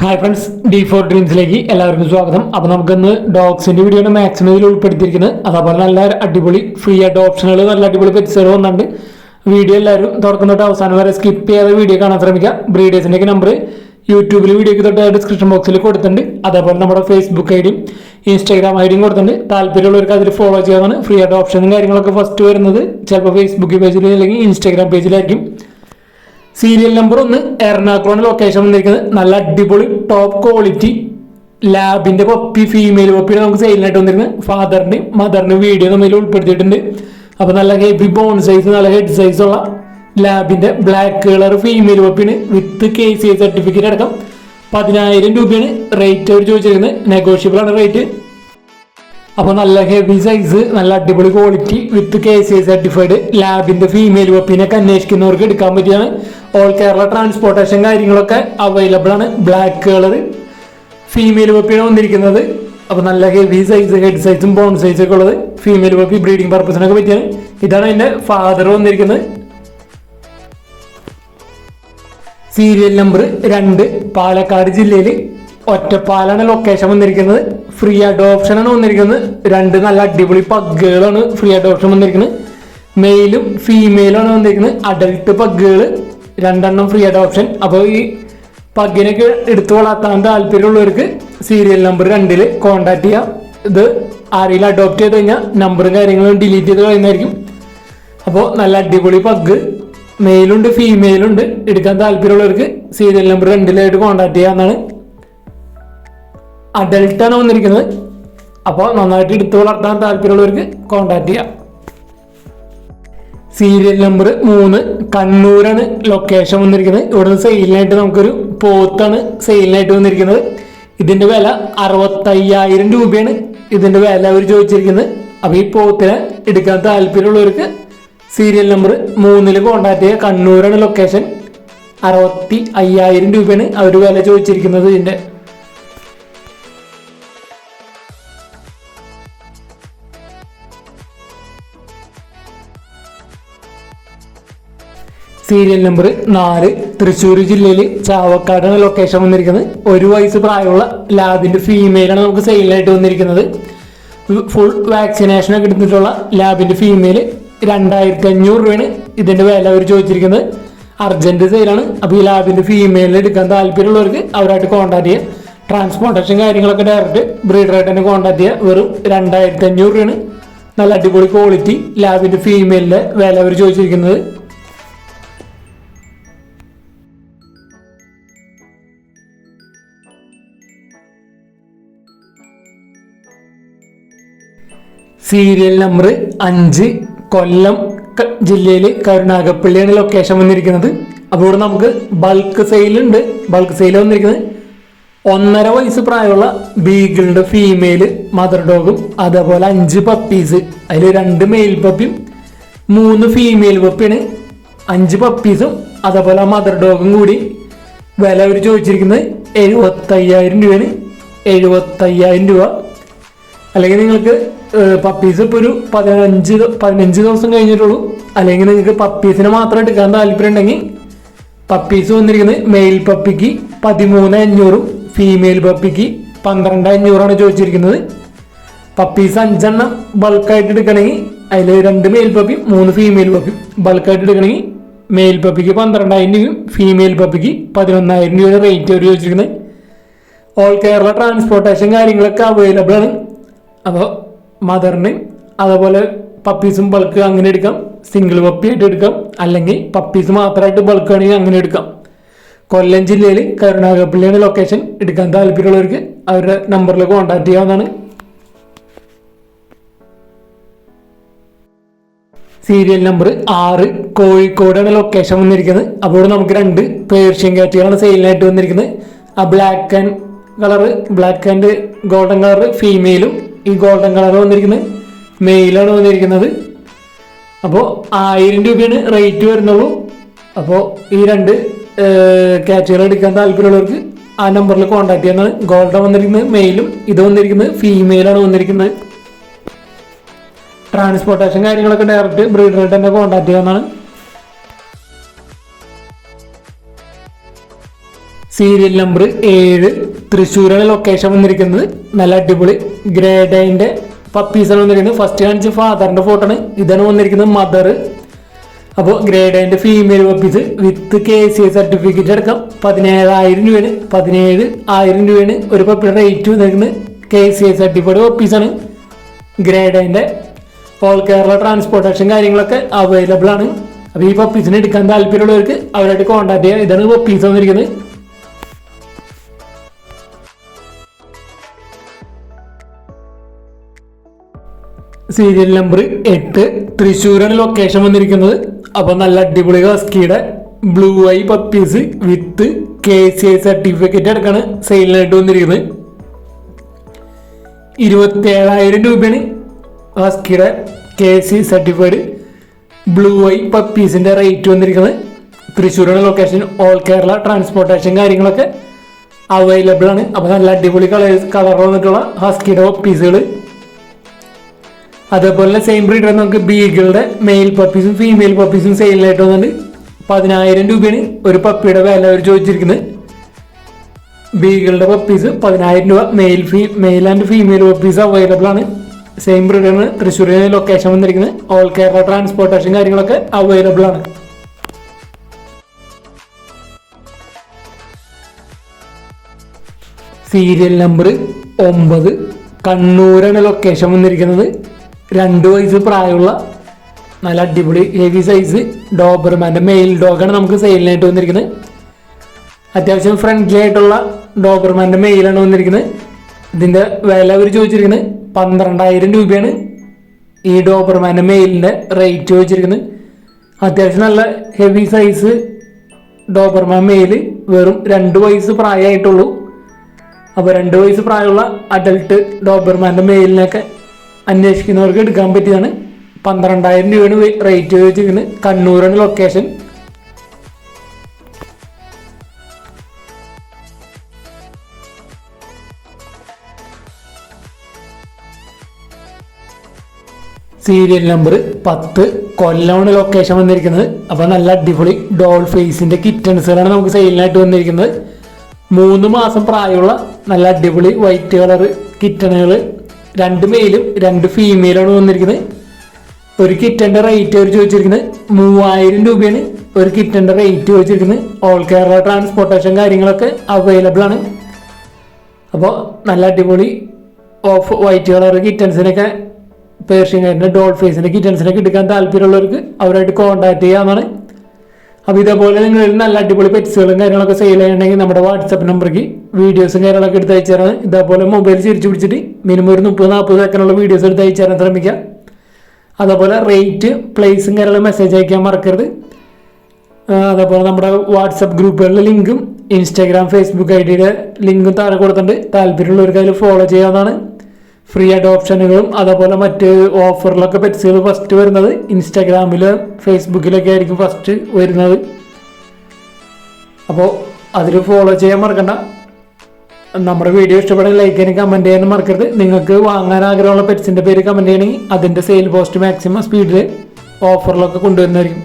Hi friends D four ഡ്രീംസിലേക്ക് എല്ലാവർക്കും സ്വാഗതം. അപ്പോൾ നമുക്കിന്ന് ഡോഗ്സിന്റെ വീഡിയോ മാക്സിമം ഇതിൽ ഉൾപ്പെടുത്തിയിരിക്കുന്നത്. അതേപോലെ നല്ല അടിപൊളി ഫ്രീ ആയിട്ട് ഓപ്ഷനുകൾ നല്ല അടിപൊളി പെറ്റ്സുകൾ വന്നിട്ടുണ്ട്. വീഡിയോ എല്ലാവരും തുടക്കം തൊട്ട് അവസാനം വരെ സ്കിപ്പ് ചെയ്യാതെ വീഡിയോ കാണാൻ ശ്രമിക്കുക. ബ്രീഡേഴ്സിന്റെ നമ്പർ യൂട്യൂബിൽ വീഡിയോക്ക് തൊട്ട് ഡിസ്ക്രിപ്ഷൻ ബോക്സിൽ കൊടുത്തിട്ടുണ്ട്. അതേപോലെ നമ്മുടെ ഫേസ്ബുക്ക് ഐ ഡിയും ഇൻസ്റ്റാഗ്രാം ഐ ഡിയും കൊടുത്തിട്ടുണ്ട്. താല്പര്യമുള്ളവർക്ക് അതിൽ ഫോളോ ചെയ്യാവുന്നതാണ്. ഫ്രീ ആയിട്ട് ഓപ്ഷനും കാര്യങ്ങളൊക്കെ ഫസ്റ്റ് വരുന്നത്. ചിലപ്പോൾ ഫേസ്ബുക്ക് പേജിൽ അല്ലെങ്കിൽ ഇൻസ്റ്റാഗ്രാം പേജിലായിരിക്കും സീരിയൽ നമ്പർ ഒന്ന് എറണാകുളം ലൊക്കേഷൻ വന്നിരിക്കുന്നത്. നല്ല അടിപൊളി ടോപ്പ് ക്വാളിറ്റി ലാബിന്റെ പപ്പി ഫീമെയിൽ പപ്പിയുടെ നമുക്ക് സെയിലിനായിട്ട് വന്നിരുന്നത് ഫാദറിന്റെ മദറിന്റെ വീഡിയോ നമ്മൾ ഉൾപ്പെടുത്തിയിട്ടുണ്ട്. അപ്പൊ നല്ല ഹെവി ബോൺ സൈസ് നല്ല ഹെഡ് സൈസ് ഉള്ള ലാബിന്റെ black colour female പപ്പിന് with K C I certificate അടക്കം പതിനായിരം രൂപയാണ് റേറ്റ് അവർ ചോദിച്ചിരിക്കുന്നത്. നെഗോഷ്യബിൾ ആണ് റേറ്റ് അപ്പോൾ നല്ല ഹെവി സൈസ് നല്ല അടിപൊളി quality with K C certified ലാബിന്റെ female വെപ്പിനൊക്കെ അന്വേഷിക്കുന്നവർക്ക് എടുക്കാൻ പറ്റിയാണ് ഓൾ കേരള ട്രാൻസ്പോർട്ടേഷൻ കാര്യങ്ങളൊക്കെ അവൈലബിൾ ആണ്. ബ്ലാക്ക് കളർ ഫീമെയിൽ വെപ്പിയാണ് വന്നിരിക്കുന്നത്. അപ്പോൾ നല്ല ഹെവി സൈസ് ഹെഡ് സൈസും ബോൺ സൈസും ഒക്കെ ഉള്ളത് ഫീമെയിൽ വെപ്പി ബ്രീഡിംഗ് പർപ്പസിനൊക്കെ പറ്റിയാണ്. ഇതാണ് എന്റെ ഫാദർ വന്നിരിക്കുന്നത്. സീരിയൽ നമ്പർ രണ്ട് പാലക്കാട് ജില്ലയിൽ ഒറ്റപ്പാലാണ് ലൊക്കേഷൻ വന്നിരിക്കുന്നത്. ഫ്രീ അഡോപ്ഷൻ ആണ് വന്നിരിക്കുന്നത്. രണ്ട് നല്ല അടിപൊളി പഗ്ഗുകളാണ് ഫ്രീ അഡോപ്ഷൻ വന്നിരിക്കുന്നത്. മെയിലും ഫീമെയിലും ആണ് വന്നിരിക്കുന്നത്. അഡൽട്ട് പഗ്ഗുകൾ രണ്ടെണ്ണം ഫ്രീ ആയിട്ട് ഓപ്ഷൻ അപ്പോൾ ഈ പഗ്ഗിനൊക്കെ എടുത്തു വളർത്താൻ താല്പര്യമുള്ളവർക്ക് സീരിയൽ നമ്പർ രണ്ടിൽ കോൺടാക്ട് ചെയ്യാം. ഇത് ആരെങ്കിലും അഡോപ്റ്റ് ചെയ്ത് കഴിഞ്ഞാൽ നമ്പറും കാര്യങ്ങളും ഡിലീറ്റ് ചെയ്ത് കളയുന്നതായിരിക്കും. അപ്പോൾ നല്ല അടിപൊളി പഗ് മെയിലുണ്ട് ഫീമെയിലുണ്ട് എടുക്കാൻ താല്പര്യമുള്ളവർക്ക് സീരിയൽ നമ്പർ രണ്ടിലായിട്ട് കോൺടാക്ട് ചെയ്യാമെന്നാണ് അഡൽട്ടാണ് വന്നിരിക്കുന്നത്. അപ്പോൾ നന്നായിട്ട് എടുത്തു വളർത്താൻ താല്പര്യമുള്ളവർക്ക് കോൺടാക്ട് ചെയ്യാം. സീരിയൽ നമ്പർ മൂന്ന് കണ്ണൂരാണ് ലൊക്കേഷൻ വന്നിരിക്കുന്നത്. ഇവിടെ നിന്ന് സെയിലിനായിട്ട് നമുക്കൊരു പോത്താണ് സെയിലിനായിട്ട് വന്നിരിക്കുന്നത്. ഇതിന്റെ വില അറുപത്തയ്യായിരം രൂപയാണ് ഇതിന്റെ വില അവർ ചോദിച്ചിരിക്കുന്നത്. അപ്പോൾ ഈ പോത്തിനെ എടുക്കാൻ താല്പര്യമുള്ളവർക്ക് സീരിയൽ നമ്പർ മൂന്നിൽ കോൺടാക്ട് ചെയ്യുക കണ്ണൂരാണ് ലൊക്കേഷൻ അറുപത്തി അയ്യായിരം രൂപയാണ് അവർ വില ചോദിച്ചിരിക്കുന്നത് ഇതിന്റെ. സീരിയൽ നമ്പർ നാല് തൃശ്ശൂർ ജില്ലയിൽ ചാവക്കാടാണ് ലൊക്കേഷൻ വന്നിരിക്കുന്നത്. ഒരു വയസ്സ് പ്രായമുള്ള ലാബിന്റെ ഫീമെയിലാണ് നമുക്ക് സെയിലായിട്ട് വന്നിരിക്കുന്നത്. ഫുൾ വാക്സിനേഷൻ ഒക്കെ എടുത്തിട്ടുള്ള ലാബിന്റെ ഫീമെയിൽ രണ്ടായിരത്തി അഞ്ഞൂറ് രൂപയാണ് ഇതിന്റെ വില അവർ ചോദിച്ചിരിക്കുന്നത്. അർജന്റ് സെയിലാണ് അപ്പോൾ ഈ ലാബിന്റെ ഫീമെയിൽ എടുക്കാൻ താല്പര്യമുള്ളവർക്ക് അവരായിട്ട് കോൺടാക്ട് ചെയ്യാം. ട്രാൻസ്പോർട്ടേഷൻ കാര്യങ്ങളൊക്കെ ഡയറക്റ്റ് ബ്രീഡറായിട്ട് തന്നെ കോൺടാക്ട് ചെയ്യുക വെറും രണ്ടായിരത്തി അഞ്ഞൂറ് രൂപയാണ്. നല്ല അടിപൊളി ക്വാളിറ്റി ലാബിന്റെ ഫീമെയിലിന്റെ വില അവർ ചോദിച്ചിരിക്കുന്നത്. സീരിയൽ നമ്പർ അഞ്ച് കൊല്ലം ജില്ലയിൽ കരുണാകപ്പള്ളിയാണ് ലൊക്കേഷൻ വന്നിരിക്കുന്നത്. അപ്പോൾ ഇവിടെ നമുക്ക് ബൾക്ക് സെയിലുണ്ട് ബൾക്ക് സെയിൽ വന്നിരിക്കുന്നത് ഒന്നര വയസ്സ് പ്രായമുള്ള ബീഗിളുടെ ഫീമെയിൽ മദർ ഡോഗും അതേപോലെ അഞ്ച് പപ്പീസ് അതിൽ രണ്ട് മെയിൽ പപ്പിയും മൂന്ന് ഫീമെയിൽ പപ്പിയാണ് അഞ്ച് പപ്പീസും അതേപോലെ മദർ ഡോഗും കൂടി വില അവർ ചോദിച്ചിരിക്കുന്നത് എഴുപത്തയ്യായിരം രൂപയാണ്. എഴുപത്തയ്യായിരം രൂപ. അല്ലെങ്കിൽ നിങ്ങൾക്ക് പപ്പീസ് ഇപ്പോൾ ഒരു പതിനഞ്ച് പതിനഞ്ച് ദിവസം കഴിഞ്ഞിട്ടുള്ളൂ. അല്ലെങ്കിൽ നിങ്ങൾക്ക് പപ്പീസിനെ മാത്രം എടുക്കാൻ താല്പര്യം ഉണ്ടെങ്കിൽ പപ്പീസ് വന്നിരിക്കുന്നത് മെയിൽ പപ്പിക്ക് പതിമൂന്ന് അഞ്ഞൂറും ഫീമെയിൽ പപ്പിക്ക് പന്ത്രണ്ട് അഞ്ഞൂറാണ് ചോദിച്ചിരിക്കുന്നത്. പപ്പീസ് അഞ്ചെണ്ണം ബൾക്കായിട്ട് എടുക്കണമെങ്കിൽ അതിൽ രണ്ട് മെയിൽ പപ്പിയും മൂന്ന് ഫീമെയിൽ പപ്പിയും ബൾക്കായിട്ട് എടുക്കണമെങ്കിൽ മെയിൽ പപ്പിക്ക് പന്ത്രണ്ടായിരം രൂപയും ഫീമെയിൽ പപ്പിക്ക് പതിനൊന്നായിരം രൂപയുടെ റേറ്റ് അവർ ചോദിച്ചിരിക്കുന്നത്. ഓൾ കേരള ട്രാൻസ്പോർട്ടേഷൻ കാര്യങ്ങളൊക്കെ അവൈലബിൾ ആണ്. അപ്പോൾ മദറിന് അതേപോലെ പപ്പീസും ബൾക്ക് അങ്ങനെ എടുക്കാം. സിംഗിൾ പപ്പി ആയിട്ട് എടുക്കാം. അല്ലെങ്കിൽ പപ്പീസ് മാത്രമായിട്ട് ബൾക്ക് ആണെങ്കിൽ അങ്ങനെ എടുക്കാം. കൊല്ലം ജില്ലയിൽ കരുണാകപ്പള്ളിയാണ് ലൊക്കേഷൻ എടുക്കാൻ താല്പര്യമുള്ളവർക്ക് അവരുടെ നമ്പറിൽ കോൺടാക്ട് ചെയ്യാവുന്നതാണ്. സീരിയൽ നമ്പർ ആറ് കോഴിക്കോടാണ് ലൊക്കേഷൻ വന്നിരിക്കുന്നത്. അപ്പോൾ നമുക്ക് രണ്ട് പേർഷ്യൻ കാറ്റുകളാണ് സെയിലിനായിട്ട് വന്നിരിക്കുന്നത്. ആ black and colour black and golden colour ഫീമെയിലും ഈ ഗോൾഡൻ കളർ വന്നിരിക്കുന്നത്. മെയിലാണ് വന്നിരിക്കുന്നത്. അപ്പോൾ ആയിരം രൂപയാണ് റേറ്റ് വരുന്നുള്ളൂ. അപ്പോൾ ഈ രണ്ട് ക്യാച്ചുകൾ എടുക്കാൻ താല്പര്യമുള്ളവർക്ക് ആ നമ്പറിൽ കോൺടാക്ട് ചെയ്യുന്നതാണ് ഗോൾഡൻ വന്നിരിക്കുന്നത് മെയിലും ഇത് വന്നിരിക്കുന്നത് ഫീമെയിലാണ് വന്നിരിക്കുന്നത്. ട്രാൻസ്പോർട്ടേഷൻ കാര്യങ്ങളൊക്കെ ഡയറക്റ്റ് ബ്രീഡറായിട്ട് തന്നെ കോൺടാക്ട് ചെയ്യാവുന്നതാണ്. സീരിയൽ നമ്പർ ഏഴ്. തൃശ്ശൂരാണ് ലൊക്കേഷൻ വന്നിരിക്കുന്നത്. നല്ല അടിപൊളി ഗ്രേഡൈന്റെ പപ്പീസാണ് വന്നിരിക്കുന്നത്. ഫസ്റ്റ് കാണിച്ച ഫാദറിന്റെ ഫോട്ടോ ആണ്. ഇതാണ് വന്നിരിക്കുന്നത് മദർ അപ്പോൾ ഗ്രേഡൈന്റെ female puppies with K C A certificate അടക്കം പതിനേഴായിരം രൂപയാണ്. പതിനേഴ് ആയിരം രൂപയാണ് ഒരു പപ്പിയുടെ റേറ്റ് വന്നിരിക്കുന്നത്. കെ സി എ സർട്ടിഫൈഡ് പപ്പീസാണ് ഗ്രേഡൈന്റെ ഓൾ കേരള ട്രാൻസ്പോർട്ടേഷൻ കാര്യങ്ങളൊക്കെ അവൈലബിൾ ആണ്. അപ്പോൾ ഈ പപ്പീസിനെ എടുക്കാൻ താല്പര്യമുള്ളവർക്ക് അവരായിട്ട് കോൺടാക്ട് ചെയ്യാം. ഇതാണ് പപ്പീസ് വന്നിരിക്കുന്നത്. സീരിയൽ നമ്പർ എട്ട്. തൃശ്ശൂരാണ് ലൊക്കേഷൻ വന്നിരിക്കുന്നത്. അപ്പോൾ നല്ല അടിപൊളി ഹസ്കിയുടെ blue eye puppies with K C I certificate അടക്കാണ് സെയിലിനായിട്ട് വന്നിരിക്കുന്നത്. ഇരുപത്തേഴായിരം രൂപയാണ് ഹസ്കിയുടെ K C certified blue eye പപ്പീസിന്റെ rate വന്നിരിക്കുന്നത്. തൃശ്ശൂരാണ് ലൊക്കേഷൻ ഓൾ കേരള ട്രാൻസ്പോർട്ടേഷൻ കാര്യങ്ങളൊക്കെ അവൈലബിൾ ആണ്. അപ്പോൾ നല്ല അടിപൊളി കളേഴ്സ് കളർ വന്നിട്ടുള്ള ഹസ്കിയുടെ പപ്പീസുകൾ അതേപോലെ സെയിം ബ്രീഡ് നമുക്ക് ബീഗിളുടെ മെയിൽ പപ്പീസും ഫീമെയിൽ പപ്പീസും സെയിലിനായിട്ട് വന്നിട്ട് പതിനായിരം രൂപയാണ് ഒരു പപ്പിയുടെ വില അവർ ചോദിച്ചിരിക്കുന്നത്. ബീഗിളുടെ പപ്പീസ് പതിനായിരം രൂപ male female and female puppies available ആണ്. സെയിം ബ്രീഡാണ് തൃശ്ശൂരിന് ലൊക്കേഷൻ വന്നിരിക്കുന്നത്. ഓൾ കേരള ട്രാൻസ്പോർട്ടേഷൻ കാര്യങ്ങളൊക്കെ അവൈലബിൾ ആണ്. സീരിയൽ നമ്പർ ഒമ്പത്. കണ്ണൂരാണ് ലൊക്കേഷൻ വന്നിരിക്കുന്നത്. രണ്ട് വയസ്സ് പ്രായമുള്ള നല്ല അടിപൊളി ഹെവി സൈസ് ഡോബർമാന്റെ മെയിൽ ഡോഗാണ് നമുക്ക് സെയിലിനായിട്ട് വന്നിരിക്കുന്നത്. അത്യാവശ്യം ഫ്രണ്ട്ലി ആയിട്ടുള്ള ഡോബർമാന്റെ മെയിലാണ് വന്നിരിക്കുന്നത്. ഇതിന്റെ വില അവർ ചോദിച്ചിരിക്കുന്നത് പന്ത്രണ്ടായിരം രൂപയാണ്. ഈ ഡോബർമാന്റെ മെയിലിന്റെ റേറ്റ് ചോദിച്ചിരിക്കുന്നത്. അത്യാവശ്യം നല്ല ഹെവി സൈസ് ഡോബർമാൻ മെയിൽ വെറും രണ്ട് വയസ്സ് പ്രായമായിട്ടുള്ളൂ. അപ്പോൾ രണ്ട് വയസ്സ് പ്രായമുള്ള അഡൽട്ട് ഡോബർമാന്റെ മെയിലിനൊക്കെ അന്വേഷിക്കുന്നവർക്ക് എടുക്കാൻ പറ്റിയതാണ്. പന്ത്രണ്ടായിരം രൂപയാണ് റേറ്റ് വെച്ചിരിക്കുന്നത് കണ്ണൂരാണ് ലൊക്കേഷൻ സീരിയൽ നമ്പർ പത്ത്. കൊല്ലമാണ് ലൊക്കേഷൻ വന്നിരിക്കുന്നത്. അപ്പോൾ നല്ല അടിപൊളി ഡോൾ ഫേസിന്റെ കിറ്റൺസുകളാണ് നമുക്ക് സെയിലിനായിട്ട് വന്നിരിക്കുന്നത്. മൂന്ന് മാസം പ്രായമുള്ള നല്ല അടിപൊളി വൈറ്റ് കളർ കിറ്റണുകൾ രണ്ട് മെയിലും രണ്ട് ഫീമെയിലാണ് വന്നിരിക്കുന്നത്. ഒരു കിറ്റന്റെ റേറ്റ് അവർ ചോദിച്ചിരിക്കുന്നത്. മൂവായിരം രൂപയാണ് ഒരു കിറ്റന്റെ റേറ്റ് ചോദിച്ചിരിക്കുന്നത്. ഓൾ കേരള ട്രാൻസ്പോർട്ടേഷൻ കാര്യങ്ങളൊക്കെ അവൈലബിൾ ആണ്. അപ്പോൾ നല്ല അടിപൊളി ഓഫ് വൈറ്റ് കളർ കിറ്റൻസിനൊക്കെ പേർഷ്യൻ ഡോൾ ഡോൾഫേസിന്റെ കിറ്റൻസിനൊക്കെ എടുക്കാൻ താല്പര്യമുള്ളവർക്ക് അവരായിട്ട് കോൺടാക്ട് ചെയ്യാവുന്നതാണ്. അപ്പോൾ ഇതേപോലെ നിങ്ങൾ നല്ല അടിപൊളി പെറ്റ്സുകളും കാര്യങ്ങളൊക്കെ സെയിൽ ചെയ്യണമെങ്കിൽ നമ്മുടെ വാട്സപ്പ് നമ്പർക്ക് വീഡിയോസും കാര്യങ്ങളൊക്കെ എടുത്ത് അയച്ചു തരാം ഇതേപോലെ മൊബൈൽ ചിരിച്ചു പിടിച്ചിട്ട് മിനിമം ഒരു മുപ്പത് നാൽപ്പത് സെക്കൻഡുള്ള വീഡിയോസ് എടുത്ത് അയച്ചു തരാൻ ശ്രമിക്കുക. അതേപോലെ റേറ്റ് പ്ലേസും കാര്യങ്ങളും മെസ്സേജ് അയക്കാൻ മറക്കരുത്. അതേപോലെ നമ്മുടെ വാട്സപ്പ് ഗ്രൂപ്പുകളിലെ ലിങ്കും ഇൻസ്റ്റാഗ്രാം ഫേസ്ബുക്ക് ഐ ഡിയുടെ ലിങ്കും താഴെ കൊടുത്തിട്ടുണ്ട്. താല്പര്യമുള്ളവർക്ക് അതിൽ ഫോളോ ചെയ്യാവുന്നതാണ്. ഫ്രീ ആയിട്ട് ഓപ്ഷനുകളും അതേപോലെ മറ്റ് ഓഫറിലൊക്കെ പെറ്റ്സുകൾ ഫസ്റ്റ് വരുന്നത് ഇൻസ്റ്റാഗ്രാമിൽ ഫേസ്ബുക്കിലൊക്കെ ആയിരിക്കും ഫസ്റ്റ് വരുന്നത്. അപ്പോൾ അതിൽ ഫോളോ ചെയ്യാൻ മറക്കണ്ട. നമ്മുടെ വീഡിയോ ഇഷ്ടപ്പെടാൻ ലൈക്ക് ചെയ്യാനും കമന്റ് ചെയ്യാനും മറക്കരുത്. നിങ്ങൾക്ക് വാങ്ങാൻ ആഗ്രഹമുള്ള പെറ്റ്സിന്റെ പേര് കമന്റ് ചെയ്യണമെങ്കിൽ അതിന്റെ സെയിൽ പോസ്റ്റ് മാക്സിമം സ്പീഡിൽ ഓഫറിലൊക്കെ കൊണ്ടുവരുന്നതായിരിക്കും.